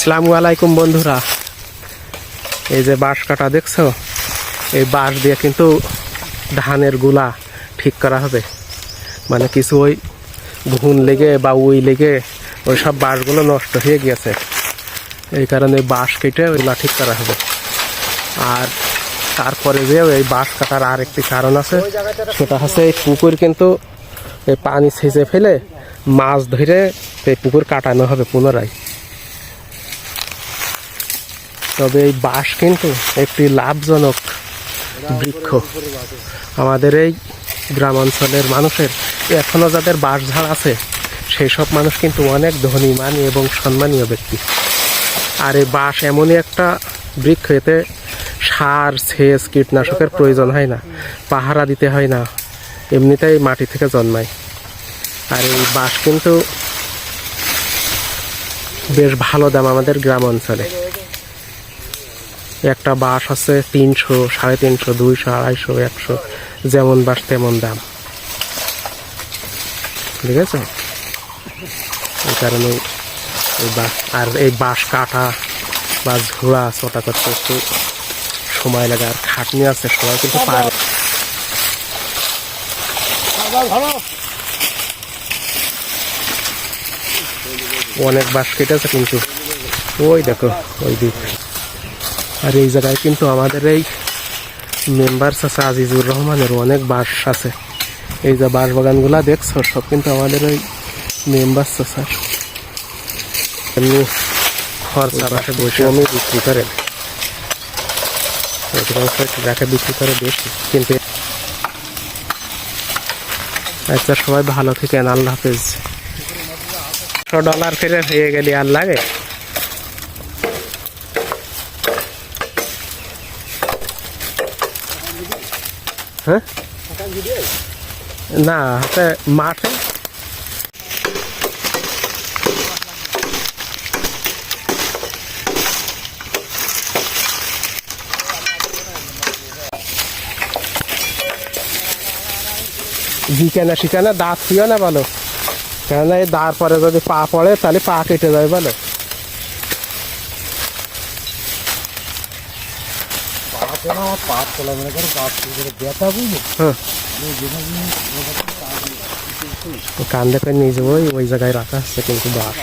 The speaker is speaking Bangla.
আসসালামু আলাইকুম বন্ধুরা। এই যে বাঁশ কাটা দেখছ? এই বাঁশ দিয়ে কিন্তু ধানেরগুলা ঠিক করা হবে। মানে কিছু ওই ঘুন লেগে বা উই লেগে ওই সব বাঁশগুলো নষ্ট হয়ে গিয়েছে। এই কারণে বাঁশ কেটে ওইগুলা ঠিক করা হবে। আর তারপরে যে এই বাঁশ কাটার আর একটি কারণ আছে, সেটা হচ্ছে এই পুকুর কিন্তু এই পানি ছেঁচে ফেলে মাছ ধরে এই পুকুর কাটানো হবে পুনরায়। তবে এই বাঁশ কিন্তু একটি লাভজনক বৃক্ষ। আমাদের এই গ্রাম অঞ্চলের মানুষের এখনও যাদের বাঁশ ঝাড় আছে সেই সব মানুষ কিন্তু অনেক ধনী মানী এবং সম্মানীয় ব্যক্তি। আর এই বাঁশ এমনই একটা বৃক্ষ, এতে সার, সেচ, কীটনাশকের প্রয়োজন হয় না, পাহারা দিতে হয় না, এমনিতেই মাটি থেকে জন্মায়। আর এই বাঁশ কিন্তু বেশ ভালো দাম আমাদের গ্রাম অঞ্চলে। একটা বাঁশ আছে তিনশো সাড়ে তিনশো দুইশো আড়াইশো একশো যেমন বাঁশ তেমন দাম। ঠিক আছে? এই কারণে এই বাঁশ আর এই বাঁশ কাটা বা ঝোড়া ছোটা করতে একটু সময় লাগে আর খাটনি আছে সবাই কিন্তু পারে। অনেক বাঁশ কেটেছে কিন্তু। ওই দেখো ওই দিক। আর এই জায়গায় কিন্তু আমাদের এই মেম্বার আছে আজিজুর রহমানের অনেক বাঁশ আছে। এই যে বাঁশ বাগানগুলা দেখছ সব কিন্তু আমাদের ওই মেম্বার স্যার এমনি খরচা বাসে বসে আমি বিক্রি করেন অধিকাংশ বিক্রি করে বেশি কিন্তু আচ্ছা সবাই ভালো থেকেন আল্লাহ হাফেজ। ডলার ফেরে হয়ে গেলে আর লাগে? হ্যাঁ না মাঠে। জিকানা শিকানা দাঁত ছিল না বলো কেননা এই দাঁড় পরে যদি পা পড়ে, তাহলে পা কেটে যায় বলো পাপ তোলা মনে করো পাপ করে ব্যথা বুঝলি? হ্যাঁ। কান্দে করে নিয়ে যাব ওই- ওই জায়গায় রাখা আছে কিন্তু বাস